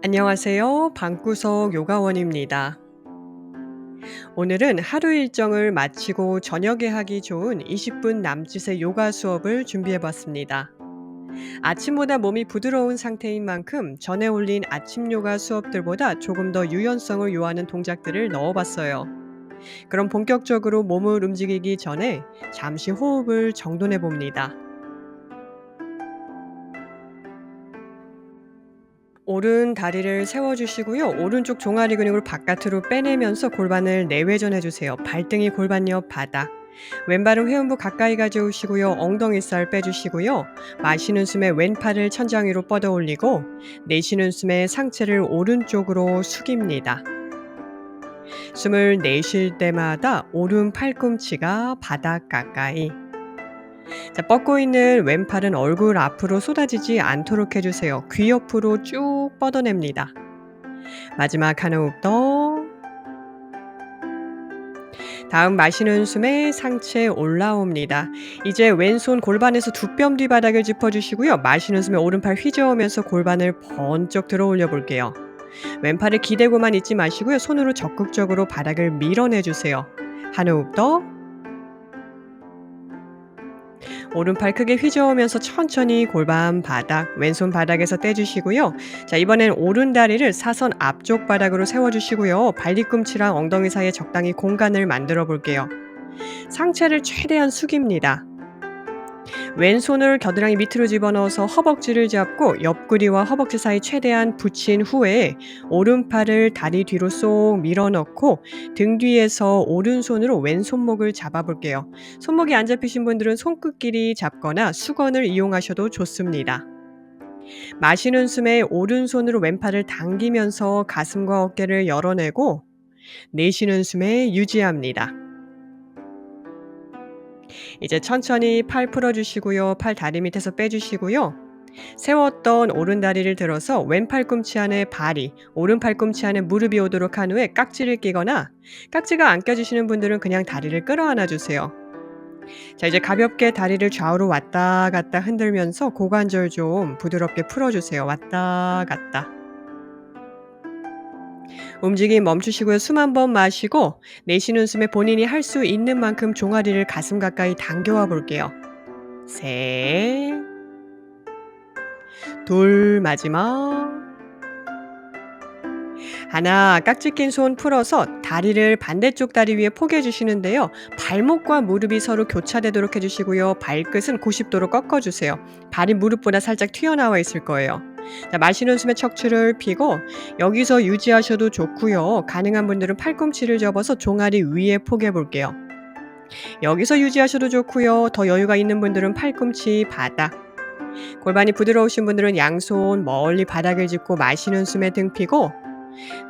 안녕하세요. 방구석 요가원입니다. 오늘은 하루 일정을 마치고 저녁에 하기 좋은 20분 남짓의 요가 수업을 준비해 봤습니다. 아침보다 몸이 부드러운 상태인 만큼 전에 올린 아침 요가 수업들보다 조금 더 유연성을 요하는 동작들을 넣어 봤어요. 그럼 본격적으로 몸을 움직이기 전에 잠시 호흡을 정돈해 봅니다. 오른 다리를 세워 주시고요. 오른쪽 종아리 근육을 바깥으로 빼내면서 골반을 내외전해 주세요. 발등이 골반 옆 바닥. 왼발은 회음부 가까이 가져오시고요. 엉덩이 살 빼주시고요. 마시는 숨에 왼팔을 천장 위로 뻗어 올리고 내쉬는 숨에 상체를 오른쪽으로 숙입니다. 숨을 내쉴 때마다 오른 팔꿈치가 바닥 가까이 자, 뻗고 있는 왼팔은 얼굴 앞으로 쏟아지지 않도록 해주세요. 귀 옆으로 쭉 뻗어냅니다. 마지막 한 호흡 더. 다음 마시는 숨에 상체 올라옵니다. 이제 왼손 골반에서 두 뼘 뒤 바닥을 짚어주시고요. 마시는 숨에 오른팔 휘저으면서 골반을 번쩍 들어 올려 볼게요. 왼팔을 기대고만 있지 마시고요. 손으로 적극적으로 바닥을 밀어내주세요. 한 호흡 더. 오른팔 크게 휘저으면서 천천히 골반 바닥, 왼손 바닥에서 떼주시고요. 자, 이번엔 오른 다리를 사선 앞쪽 바닥으로 세워주시고요. 발 뒤꿈치랑 엉덩이 사이에 적당히 공간을 만들어 볼게요. 상체를 최대한 숙입니다. 왼손을 겨드랑이 밑으로 집어넣어서 허벅지를 잡고 옆구리와 허벅지 사이 최대한 붙인 후에 오른팔을 다리 뒤로 쏙 밀어넣고 등 뒤에서 오른손으로 왼손목을 잡아볼게요. 손목이 안 잡히신 분들은 손끝끼리 잡거나 수건을 이용하셔도 좋습니다. 마시는 숨에 오른손으로 왼팔을 당기면서 가슴과 어깨를 열어내고 내쉬는 숨에 유지합니다. 이제 천천히 팔 풀어주시고요. 팔 다리 밑에서 빼주시고요. 세웠던 오른 다리를 들어서 왼 팔 꿈치 안에 발이, 오른 팔 꿈치 안에 무릎이 오도록 한 후에 깍지를 끼거나 깍지가 안 껴지시는 분들은 그냥 다리를 끌어안아 주세요. 자, 이제 가볍게 다리를 좌우로 왔다 갔다 흔들면서 고관절 좀 부드럽게 풀어주세요. 왔다 갔다. 움직임 멈추시고요. 숨 한 번 마시고 내쉬는 숨에 본인이 할 수 있는 만큼 종아리를 가슴 가까이 당겨와 볼게요. 셋, 둘, 마지막. 하나, 깍지 낀 손 풀어서 다리를 반대쪽 다리 위에 포개 주시는데요. 발목과 무릎이 서로 교차되도록 해주시고요. 발끝은 90도로 꺾어주세요. 발이 무릎보다 살짝 튀어나와 있을 거예요. 자, 마시는 숨에 척추를 펴고 여기서 유지하셔도 좋고요. 가능한 분들은 팔꿈치를 접어서 종아리 위에 포개 볼게요. 여기서 유지하셔도 좋고요. 더 여유가 있는 분들은 팔꿈치 바닥. 골반이 부드러우신 분들은 양손 멀리 바닥을 짚고 마시는 숨에 등 피고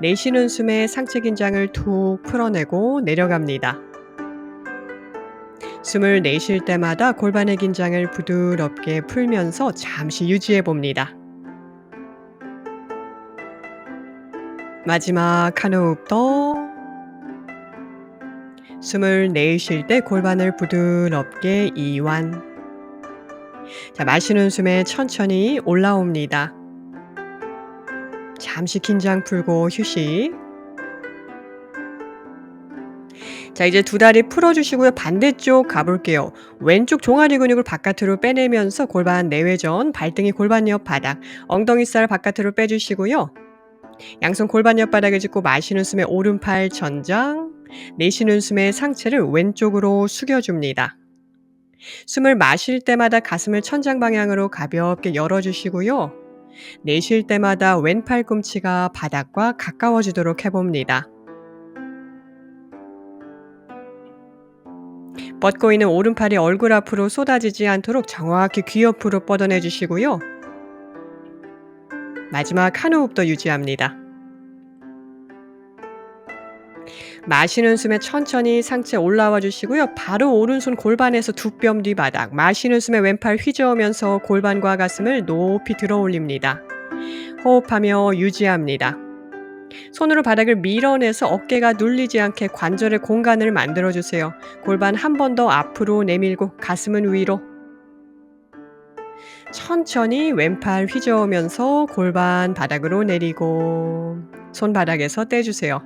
내쉬는 숨에 상체 긴장을 툭 풀어내고 내려갑니다. 숨을 내쉴 때마다 골반의 긴장을 부드럽게 풀면서 잠시 유지해 봅니다. 마지막 한 호흡 더. 숨을 내쉴 때 골반을 부드럽게 이완. 자, 마시는 숨에 천천히 올라옵니다. 잠시 긴장 풀고 휴식. 자, 이제 두 다리 풀어주시고요. 반대쪽 가볼게요. 왼쪽 종아리 근육을 바깥으로 빼내면서 골반 내외전, 발등이 골반 옆 바닥, 엉덩이살 바깥으로 빼주시고요. 양손 골반 옆바닥을 짚고 마시는 숨에 오른팔 전장, 내쉬는 숨에 상체를 왼쪽으로 숙여줍니다. 숨을 마실 때마다 가슴을 천장 방향으로 가볍게 열어주시고요. 내쉴 때마다 왼 팔 꿈치가 바닥과 가까워지도록 해봅니다. 뻗고 있는 오른팔이 얼굴 앞으로 쏟아지지 않도록 정확히 귀 옆으로 뻗어내 주시고요. 마지막 한 호흡 더 유지합니다. 마시는 숨에 천천히 상체 올라와 주시고요. 바로 오른손 골반에서 두 뼘 뒤바닥. 마시는 숨에 왼팔 휘저으면서 골반과 가슴을 높이 들어 올립니다. 호흡하며 유지합니다. 손으로 바닥을 밀어내서 어깨가 눌리지 않게 관절의 공간을 만들어 주세요. 골반 한 번 더 앞으로 내밀고 가슴은 위로. 천천히 왼팔 휘저으면서 골반 바닥으로 내리고 손바닥에서 떼주세요.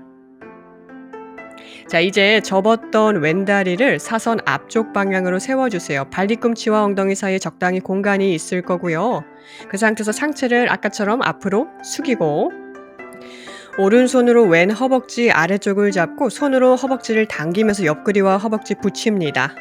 자, 이제 접었던 왼다리를 사선 앞쪽 방향으로 세워주세요. 발 뒤꿈치와 엉덩이 사이에 적당히 공간이 있을 거고요. 그 상태에서 상체를 아까처럼 앞으로 숙이고 오른손으로 왼 허벅지 아래쪽을 잡고 손으로 허벅지를 당기면서 옆구리와 허벅지 붙입니다.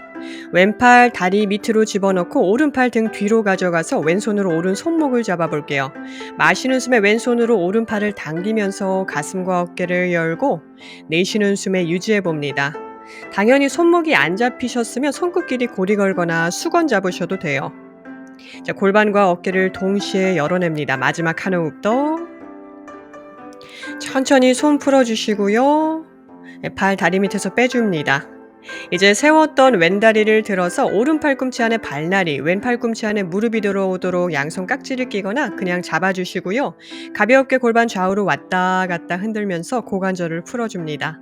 왼팔 다리 밑으로 집어넣고 오른팔 등 뒤로 가져가서 왼손으로 오른 손목을 잡아볼게요. 마시는 숨에 왼손으로 오른팔을 당기면서 가슴과 어깨를 열고 내쉬는 숨에 유지해 봅니다. 당연히 손목이 안 잡히셨으면 손끝끼리 고리 걸거나 수건 잡으셔도 돼요. 자, 골반과 어깨를 동시에 열어냅니다. 마지막 한 호흡 더. 천천히 손 풀어주시고요. 네, 발 다리 밑에서 빼줍니다. 이제 세웠던 왼다리를 들어서 오른 팔꿈치 안에 발날이, 왼 팔꿈치 안에 무릎이 들어오도록 양손 깍지를 끼거나 그냥 잡아주시고요. 가볍게 골반 좌우로 왔다 갔다 흔들면서 고관절을 풀어줍니다.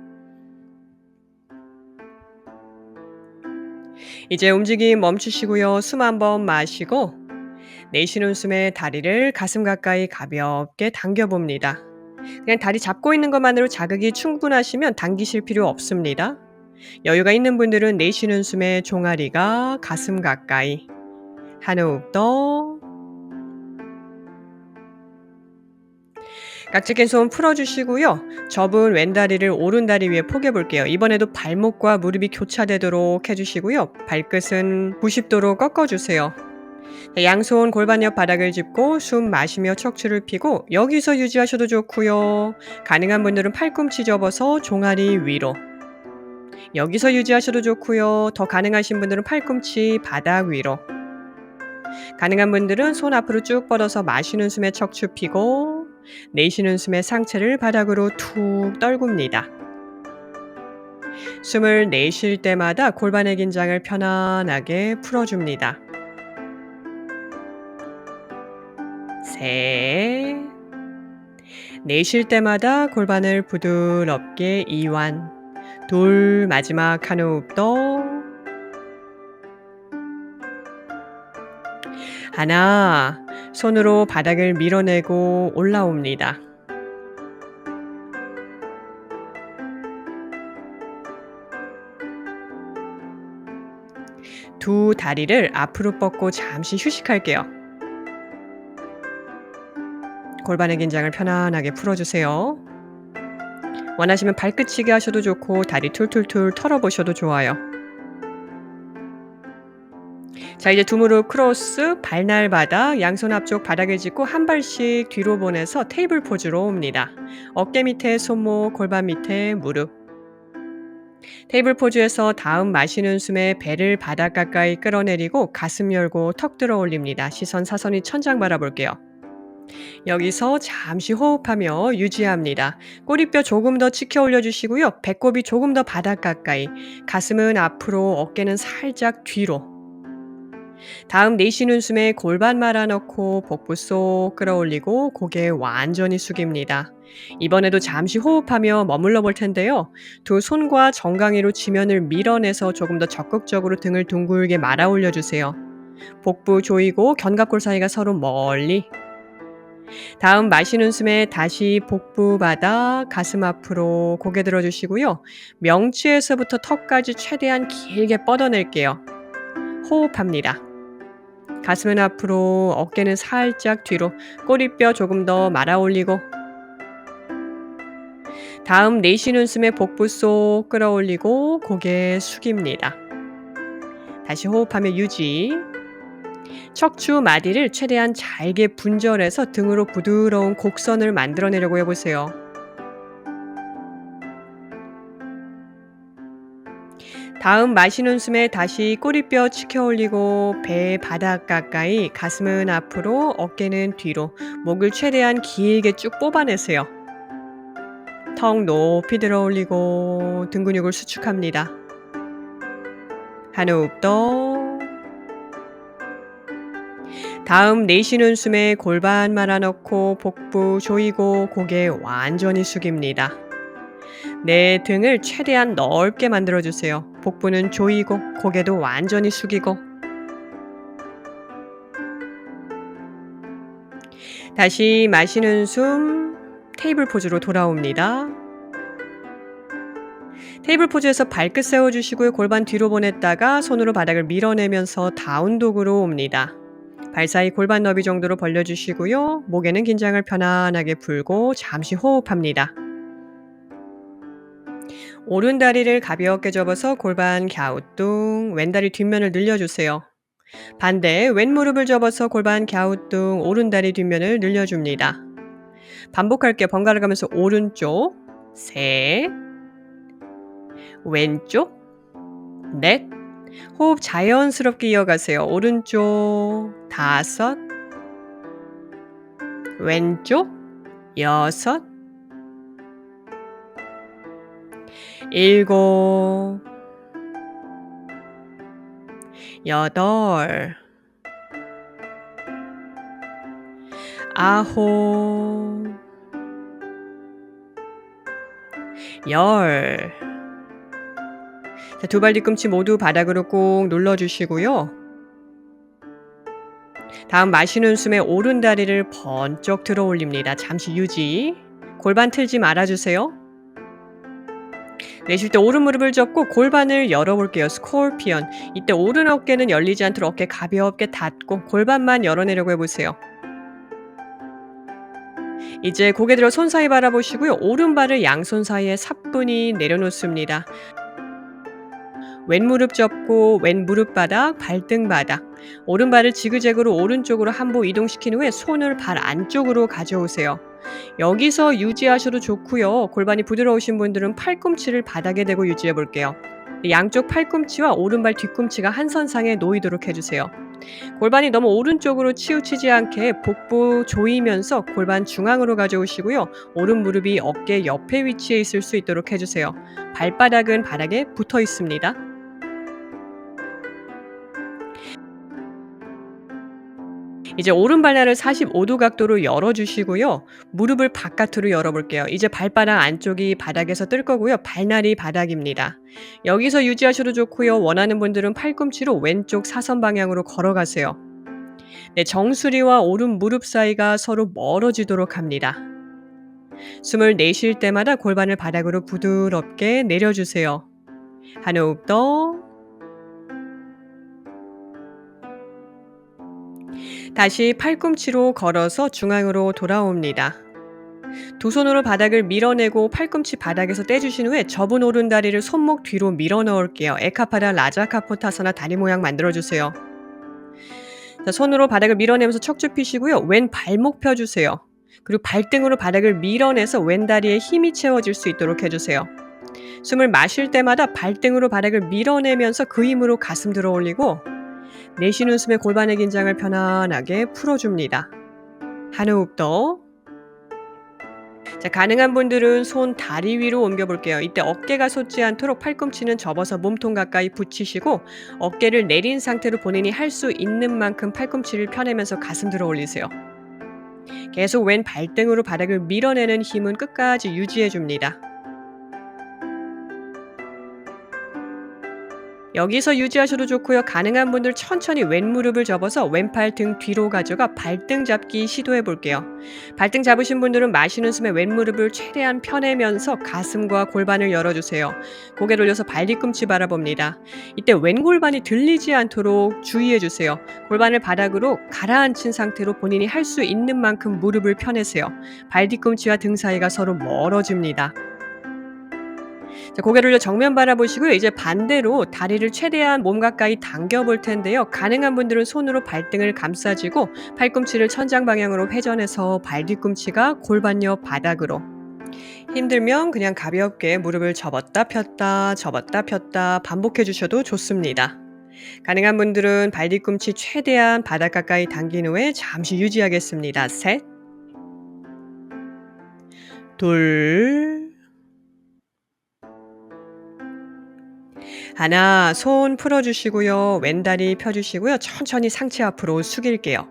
이제 움직임 멈추시고요. 숨 한번 마시고 내쉬는 숨에 다리를 가슴 가까이 가볍게 당겨봅니다. 그냥 다리 잡고 있는 것만으로 자극이 충분하시면 당기실 필요 없습니다. 여유가 있는 분들은 내쉬는 숨에 종아리가 가슴 가까이 한 호흡 더 깍지 낀 손 풀어주시고요. 접은 왼다리를 오른다리 위에 포개 볼게요. 이번에도 발목과 무릎이 교차되도록 해주시고요. 발끝은 90도로 꺾어주세요. 양손 골반 옆 바닥을 짚고 숨 마시며 척추를 피고 여기서 유지하셔도 좋고요. 가능한 분들은 팔꿈치 접어서 종아리 위로 여기서 유지하셔도 좋고요. 더 가능하신 분들은 팔꿈치 바닥 위로. 가능한 분들은 손 앞으로 쭉 뻗어서 마시는 숨에 척추 피고 내쉬는 숨에 상체를 바닥으로 툭 떨굽니다. 숨을 내쉴 때마다 골반의 긴장을 편안하게 풀어줍니다. 셋. 내쉴 때마다 골반을 부드럽게 이완. 둘 마지막 한 호흡 더 하나 손으로 바닥을 밀어내고 올라옵니다. 두 다리를 앞으로 뻗고 잠시 휴식할게요. 골반의 긴장을 편안하게 풀어주세요. 원하시면 발끝치기 하셔도 좋고 다리 툴툴툴 털어보셔도 좋아요. 자 이제 두 무릎 크로스 발날 바닥 양손 앞쪽 바닥을 짚고 한 발씩 뒤로 보내서 테이블 포즈로 옵니다. 어깨 밑에 손목 골반 밑에 무릎 테이블 포즈에서 다음 마시는 숨에 배를 바닥 가까이 끌어내리고 가슴 열고 턱 들어 올립니다. 시선 사선이 천장 바라볼게요. 여기서 잠시 호흡하며 유지합니다. 꼬리뼈 조금 더 치켜 올려주시고요. 배꼽이 조금 더 바닥 가까이, 가슴은 앞으로, 어깨는 살짝 뒤로. 다음 내쉬는 숨에 골반 말아 넣고 복부 쏙 끌어올리고 고개 완전히 숙입니다. 이번에도 잠시 호흡하며 머물러 볼 텐데요. 두 손과 정강이로 지면을 밀어내서 조금 더 적극적으로 등을 둥글게 말아 올려주세요. 복부 조이고 견갑골 사이가 서로 멀리 다음 마시는 숨에 다시 복부 바닥 가슴 앞으로 고개 들어주시고요. 명치에서부터 턱까지 최대한 길게 뻗어낼게요. 호흡합니다. 가슴은 앞으로 어깨는 살짝 뒤로 꼬리뼈 조금 더 말아 올리고 다음 내쉬는 숨에 복부 속 끌어올리고 고개 숙입니다. 다시 호흡하며 유지 척추 마디를 최대한 잘게 분절해서 등으로 부드러운 곡선을 만들어내려고 해보세요. 다음 마시는 숨에 다시 꼬리뼈 치켜 올리고 배 바닥 가까이 가슴은 앞으로 어깨는 뒤로 목을 최대한 길게 쭉 뽑아내세요. 턱 높이 들어 올리고 등 근육을 수축합니다. 한 호흡 더 다음 내쉬는 숨에 골반 말아넣고 복부 조이고 고개 완전히 숙입니다. 내 등을 최대한 넓게 만들어주세요. 복부는 조이고 고개도 완전히 숙이고 다시 마시는 숨 테이블 포즈로 돌아옵니다. 테이블 포즈에서 발끝 세워주시고요. 골반 뒤로 보냈다가 손으로 바닥을 밀어내면서 다운독으로 옵니다. 발 사이 골반 너비 정도로 벌려주시고요. 목에는 긴장을 편안하게 풀고 잠시 호흡합니다. 오른 다리를 가볍게 접어서 골반 갸우뚱, 왼다리 뒷면을 늘려주세요. 반대 왼 무릎을 접어서 골반 갸우뚱, 오른 다리 뒷면을 늘려줍니다. 반복할게요. 번갈아 가면서 오른쪽, 셋, 왼쪽, 넷, 호흡 자연스럽게 이어가세요. 오른쪽, 다섯, 왼쪽, 여섯, 일곱, 여덟, 아홉, 열. 자, 두 발 뒤꿈치 모두 바닥으로 꼭 눌러주시고요. 다음 마시는 숨에 오른 다리를 번쩍 들어 올립니다. 잠시 유지. 골반 틀지 말아주세요. 내쉴 때 오른 무릎을 접고 골반을 열어볼게요. 스콜피언. 이때 오른 어깨는 열리지 않도록 어깨 가볍게 닫고 골반만 열어내려고 해보세요. 이제 고개 들어 손 사이 바라보시고요. 오른발을 양손 사이에 사뿐히 내려놓습니다. 왼 무릎 접고 왼 무릎 바닥, 발등 바닥. 오른발을 지그재그로 오른쪽으로 한 보 이동시킨 후에 손을 발 안쪽으로 가져오세요. 여기서 유지하셔도 좋고요. 골반이 부드러우신 분들은 팔꿈치를 바닥에 대고 유지해 볼게요. 양쪽 팔꿈치와 오른발 뒤꿈치가 한 선상에 놓이도록 해주세요. 골반이 너무 오른쪽으로 치우치지 않게 복부 조이면서 골반 중앙으로 가져오시고요. 오른 무릎이 어깨 옆에 위치해 있을 수 있도록 해주세요. 발바닥은 바닥에 붙어 있습니다. 이제 오른 발날을 45도 각도로 열어주시고요. 무릎을 바깥으로 열어볼게요. 이제 발바닥 안쪽이 바닥에서 뜰 거고요. 발날이 바닥입니다. 여기서 유지하셔도 좋고요. 원하는 분들은 팔꿈치로 왼쪽 사선 방향으로 걸어가세요. 네, 정수리와 오른 무릎 사이가 서로 멀어지도록 합니다. 숨을 내쉴 때마다 골반을 바닥으로 부드럽게 내려주세요. 한 호흡 더. 다시 팔꿈치로 걸어서 중앙으로 돌아옵니다. 두 손으로 바닥을 밀어내고 팔꿈치 바닥에서 떼주신 후에 접은 오른 다리를 손목 뒤로 밀어 넣을게요. 에카파다 라자카포타사나 다리 모양 만들어주세요. 자, 손으로 바닥을 밀어내면서 척추 피시고요. 왼 발목 펴주세요. 그리고 발등으로 바닥을 밀어내서 왼 다리에 힘이 채워질 수 있도록 해주세요. 숨을 마실 때마다 발등으로 바닥을 밀어내면서 그 힘으로 가슴 들어 올리고 내쉬는 숨에 골반의 긴장을 편안하게 풀어줍니다. 한 호흡 더. 자, 가능한 분들은 손 다리 위로 옮겨 볼게요. 이때 어깨가 솟지 않도록 팔꿈치는 접어서 몸통 가까이 붙이시고 어깨를 내린 상태로 본인이 할 수 있는 만큼 팔꿈치를 펴내면서 가슴 들어 올리세요. 계속 왼 발등으로 바닥을 밀어내는 힘은 끝까지 유지해 줍니다. 여기서 유지하셔도 좋고요. 가능한 분들 천천히 왼 무릎을 접어서 왼팔 등 뒤로 가져가 발등 잡기 시도해 볼게요. 발등 잡으신 분들은 마시는 숨에 왼 무릎을 최대한 펴내면서 가슴과 골반을 열어주세요. 고개 돌려서 발 뒤꿈치 바라봅니다. 이때 왼 골반이 들리지 않도록 주의해 주세요. 골반을 바닥으로 가라앉힌 상태로 본인이 할 수 있는 만큼 무릎을 펴내세요. 발 뒤꿈치와 등 사이가 서로 멀어집니다. 자, 고개를 정면 바라보시고요. 이제 반대로 다리를 최대한 몸 가까이 당겨 볼 텐데요. 가능한 분들은 손으로 발등을 감싸지고 팔꿈치를 천장 방향으로 회전해서 발 뒤꿈치가 골반 옆 바닥으로 힘들면 그냥 가볍게 무릎을 접었다 폈다 접었다 폈다 반복해 주셔도 좋습니다. 가능한 분들은 발 뒤꿈치 최대한 바닥 가까이 당긴 후에 잠시 유지하겠습니다. 셋, 둘, 하나, 손 풀어주시고요. 왼다리 펴주시고요. 천천히 상체 앞으로 숙일게요.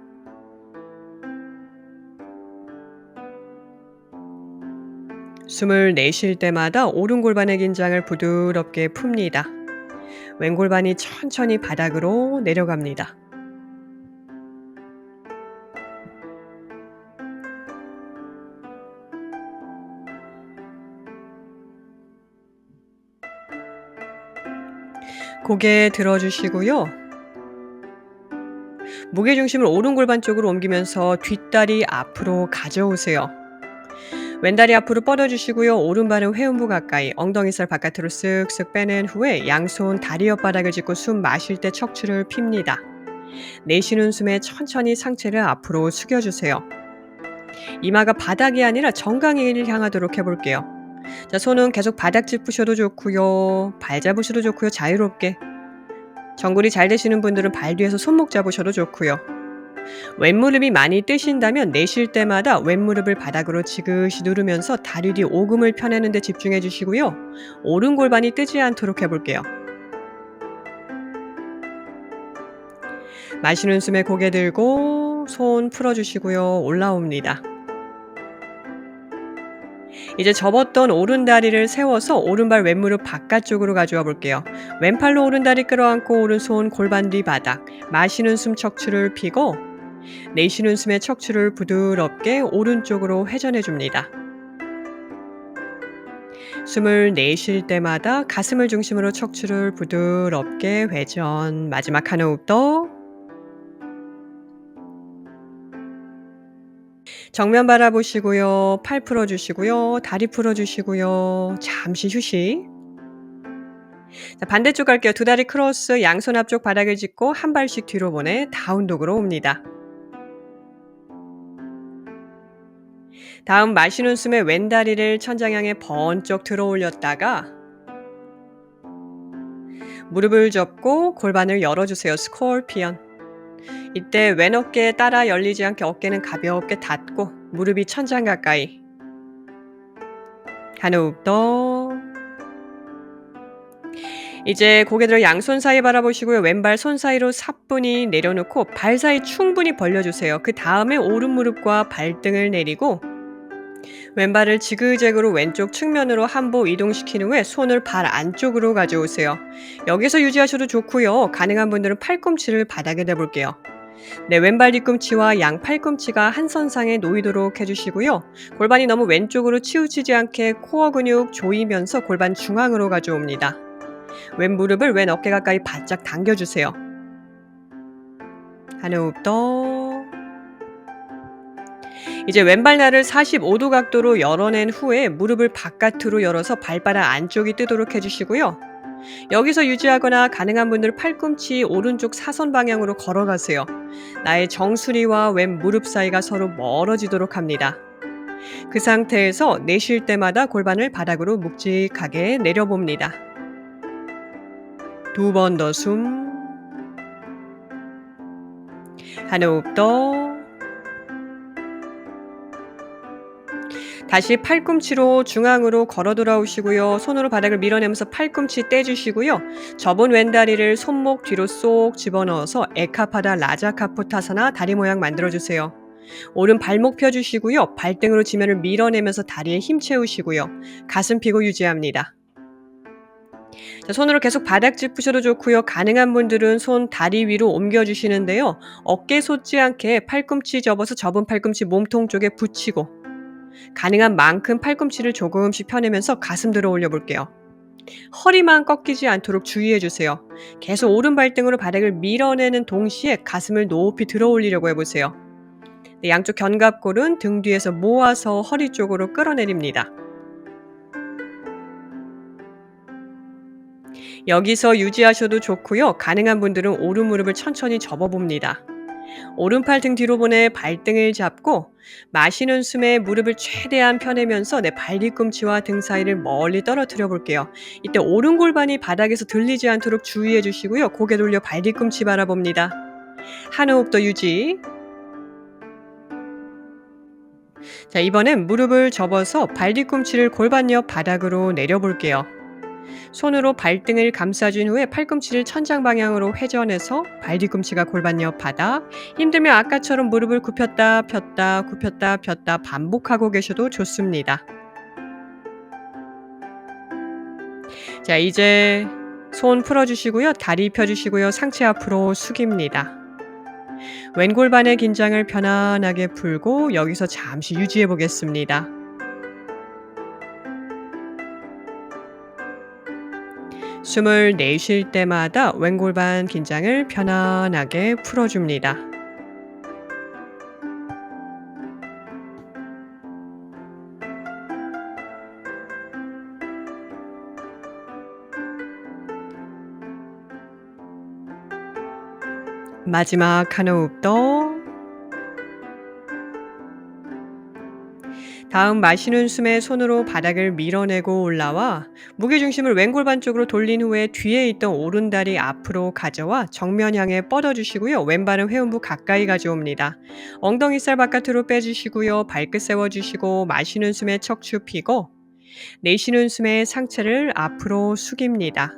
숨을 내쉴 때마다 오른 골반의 긴장을 부드럽게 풉니다. 왼 골반이 천천히 바닥으로 내려갑니다. 고개 들어주시고요. 무게 중심을 오른 골반 쪽으로 옮기면서 뒷다리 앞으로 가져오세요. 왼다리 앞으로 뻗어주시고요. 오른발은 회음부 가까이 엉덩이살 바깥으로 쓱쓱 빼낸 후에 양손 다리 옆바닥을 짚고 숨 마실 때 척추를 핍니다. 내쉬는 숨에 천천히 상체를 앞으로 숙여주세요. 이마가 바닥이 아니라 정강이를 향하도록 해볼게요. 자, 손은 계속 바닥 짚으셔도 좋고요. 발 잡으셔도 좋고요. 자유롭게. 정골이 잘 되시는 분들은 발 뒤에서 손목 잡으셔도 좋고요. 왼무릎이 많이 뜨신다면 내쉴 때마다 왼무릎을 바닥으로 지그시 누르면서 다리 뒤 오금을 펴내는 데 집중해 주시고요. 오른 골반이 뜨지 않도록 해볼게요. 마시는 숨에 고개 들고 손 풀어주시고요. 올라옵니다. 이제 접었던 오른다리를 세워서 오른발 왼무릎 바깥쪽으로 가져와 볼게요. 왼팔로 오른다리 끌어안고 오른손 골반 뒤 바닥. 마시는 숨 척추를 피고 내쉬는 숨에 척추를 부드럽게 오른쪽으로 회전해 줍니다. 숨을 내쉴 때마다 가슴을 중심으로 척추를 부드럽게 회전. 마지막 한 호흡 더. 정면 바라보시고요. 팔 풀어주시고요. 다리 풀어주시고요. 잠시 휴식. 자, 반대쪽 갈게요. 두 다리 크로스, 양손 앞쪽 바닥을 짚고 한 발씩 뒤로 보내 다운독으로 옵니다. 다음 마시는 숨에 왼 다리를 천장 향해 번쩍 들어 올렸다가 무릎을 접고 골반을 열어주세요. 스콜피언. 이때 왼 어깨에 따라 열리지 않게 어깨는 가볍게 닫고 무릎이 천장 가까이. 한 호흡 더. 이제 고개 들어 양손 사이 바라보시고요. 왼발 손 사이로 사뿐히 내려놓고 발 사이 충분히 벌려주세요. 그 다음에 오른 무릎과 발등을 내리고 왼발을 지그재그로 왼쪽 측면으로 한보 이동시킨 후에 손을 발 안쪽으로 가져오세요. 여기서 유지하셔도 좋고요. 가능한 분들은 팔꿈치를 바닥에 대볼게요. 네, 왼발 뒤꿈치와 양 팔꿈치가 한 선상에 놓이도록 해주시고요. 골반이 너무 왼쪽으로 치우치지 않게 코어 근육 조이면서 골반 중앙으로 가져옵니다. 왼 무릎을 왼 어깨 가까이 바짝 당겨주세요. 한 호흡 더. 이제 왼발 날을 45도 각도로 열어낸 후에 무릎을 바깥으로 열어서 발바닥 안쪽이 뜨도록 해주시고요. 여기서 유지하거나 가능한 분들 팔꿈치 오른쪽 사선 방향으로 걸어가세요. 나의 정수리와 왼 무릎 사이가 서로 멀어지도록 합니다. 그 상태에서 내쉴 때마다 골반을 바닥으로 묵직하게 내려봅니다. 두 번 더 숨. 한 호흡 더. 다시 팔꿈치로 중앙으로 걸어 돌아오시고요. 손으로 바닥을 밀어내면서 팔꿈치 떼주시고요. 접은 왼다리를 손목 뒤로 쏙 집어넣어서 에카파다 라자카포타사나 다리 모양 만들어주세요. 오른 발목 펴주시고요. 발등으로 지면을 밀어내면서 다리에 힘 채우시고요. 가슴 피고 유지합니다. 자, 손으로 계속 바닥 짚으셔도 좋고요. 가능한 분들은 손 다리 위로 옮겨주시는데요. 어깨 솟지 않게 팔꿈치 접어서 접은 팔꿈치 몸통 쪽에 붙이고 가능한 만큼 팔꿈치를 조금씩 펴내면서 가슴 들어 올려 볼게요. 허리만 꺾이지 않도록 주의해 주세요. 계속 오른 발등으로 바닥을 밀어내는 동시에 가슴을 높이 들어 올리려고 해보세요. 네, 양쪽 견갑골은 등 뒤에서 모아서 허리 쪽으로 끌어내립니다. 여기서 유지하셔도 좋고요. 가능한 분들은 오른 무릎을 천천히 접어봅니다. 오른팔 등 뒤로 보내 발등을 잡고 마시는 숨에 무릎을 최대한 펴내면서 내 발 뒤꿈치와 등 사이를 멀리 떨어뜨려 볼게요. 이때 오른 골반이 바닥에서 들리지 않도록 주의해 주시고요. 고개 돌려 발 뒤꿈치 바라봅니다. 한 호흡 더 유지. 자, 이번엔 무릎을 접어서 발 뒤꿈치를 골반 옆 바닥으로 내려볼게요. 손으로 발등을 감싸준 후에 팔꿈치를 천장 방향으로 회전해서 발 뒤꿈치가 골반 옆 바닥. 힘들면 아까처럼 무릎을 굽혔다 폈다 굽혔다 폈다 반복하고 계셔도 좋습니다. 자, 이제 손 풀어주시고요. 다리 펴주시고요. 상체 앞으로 숙입니다. 왼 골반의 긴장을 편안하게 풀고 여기서 잠시 유지해 숨을 내쉴 때마다 왼골반 긴장을 편안하게 풀어줍니다. 마지막 한 호흡 더. 다음 마시는 숨에 손으로 바닥을 밀어내고 올라와 무게중심을 왼골반 쪽으로 돌린 후에 뒤에 있던 오른다리 앞으로 가져와 정면 향해 뻗어주시고요. 왼발은 회음부 가까이 가져옵니다. 엉덩이살 바깥으로 빼주시고요. 발끝 세워주시고 마시는 숨에 척추 피고 내쉬는 숨에 상체를 앞으로 숙입니다.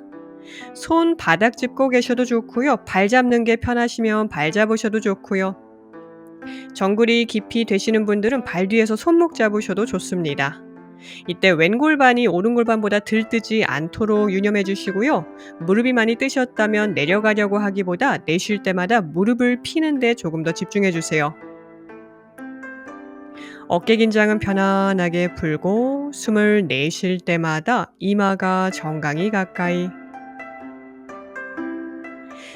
손 바닥 짚고 계셔도 좋고요. 발 잡는 게 편하시면 발 잡으셔도 좋고요. 정글이 깊이 되시는 분들은 발 뒤에서 손목 잡으셔도 좋습니다. 이때 왼골반이 오른골반보다 들뜨지 않도록 유념해 주시고요. 무릎이 많이 뜨셨다면 내려가려고 하기보다 내쉴 때마다 무릎을 피는데 조금 더 집중해 주세요. 어깨 긴장은 편안하게 풀고 숨을 내쉴 때마다 이마가 정강이 가까이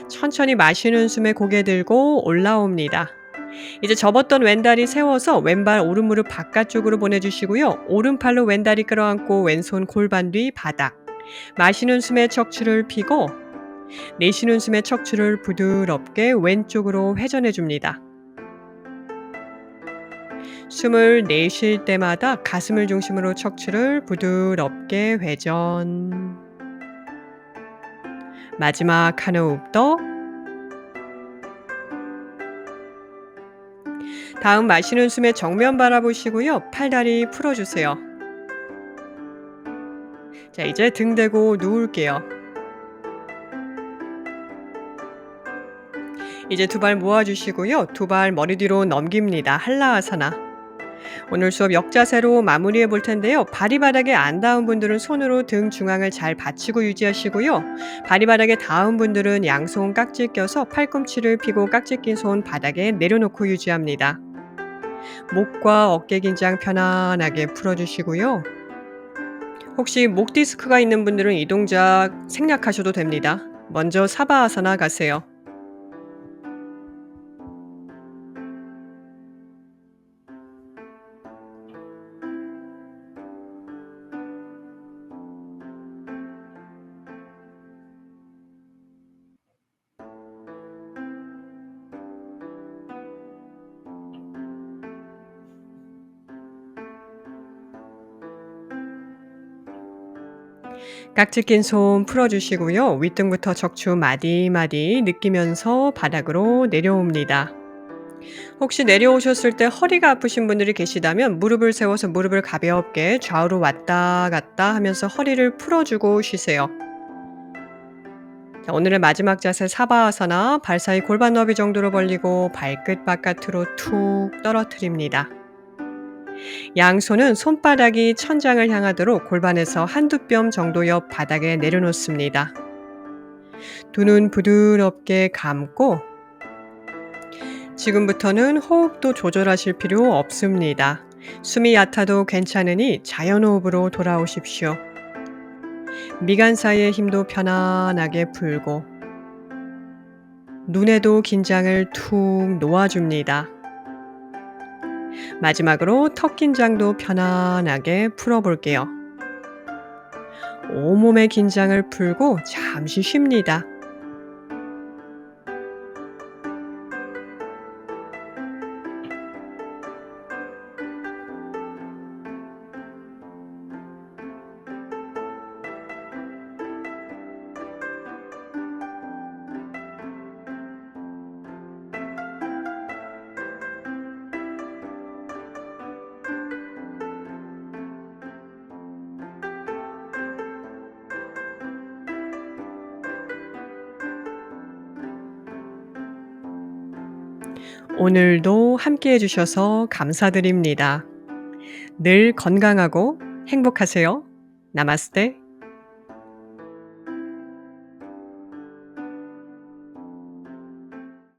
천천히 마시는 숨에 고개 들고 올라옵니다. 이제 접었던 왼다리 세워서 왼발 오른무릎 바깥쪽으로 보내주시고요. 오른팔로 왼다리 끌어안고 왼손 골반 뒤 바닥. 마시는 숨에 척추를 피고 내쉬는 숨에 척추를 부드럽게 왼쪽으로 회전해 줍니다. 숨을 내쉴 때마다 가슴을 중심으로 척추를 부드럽게 회전. 마지막 한 호흡 더. 다음 마시는 숨에 정면 바라보시고요. 팔다리 풀어주세요. 자, 이제 등 대고 누울게요. 이제 두 발 모아주시고요. 두 발 머리 뒤로 넘깁니다. 한라아사나. 오늘 수업 역자세로 마무리해 볼 텐데요. 발이 바닥에 안 닿은 분들은 손으로 등 중앙을 잘 받치고 유지하시고요. 발이 바닥에 닿은 분들은 양손 깍지 껴서 팔꿈치를 펴고 깍지 낀 손 바닥에 내려놓고 유지합니다. 목과 어깨 긴장 편안하게 풀어주시고요. 혹시 목 디스크가 있는 분들은 이 동작 생략하셔도 됩니다. 먼저 사바아사나 가세요. 깍지 낀 손 풀어주시고요. 윗등부터 척추 마디마디 느끼면서 바닥으로 내려옵니다. 혹시 내려오셨을 때 허리가 아프신 분들이 계시다면 무릎을 세워서 무릎을 가볍게 좌우로 왔다 갔다 하면서 허리를 풀어주고 쉬세요. 자, 오늘의 마지막 자세 사바아사나 발 사이 골반 너비 정도로 벌리고 발끝 바깥으로 툭 떨어뜨립니다. 양손은 손바닥이 천장을 향하도록 골반에서 한두 뼘 정도 옆 바닥에 내려놓습니다. 두 눈 부드럽게 감고 지금부터는 호흡도 조절하실 필요 없습니다. 숨이 얕아도 괜찮으니 자연호흡으로 돌아오십시오. 미간 사이의 힘도 편안하게 풀고 눈에도 긴장을 툭 놓아줍니다. 마지막으로 턱 긴장도 편안하게 풀어볼게요. 온몸의 긴장을 풀고 잠시 쉽니다. 오늘도 함께 해주셔서 감사드립니다. 늘 건강하고 행복하세요. 나마스테.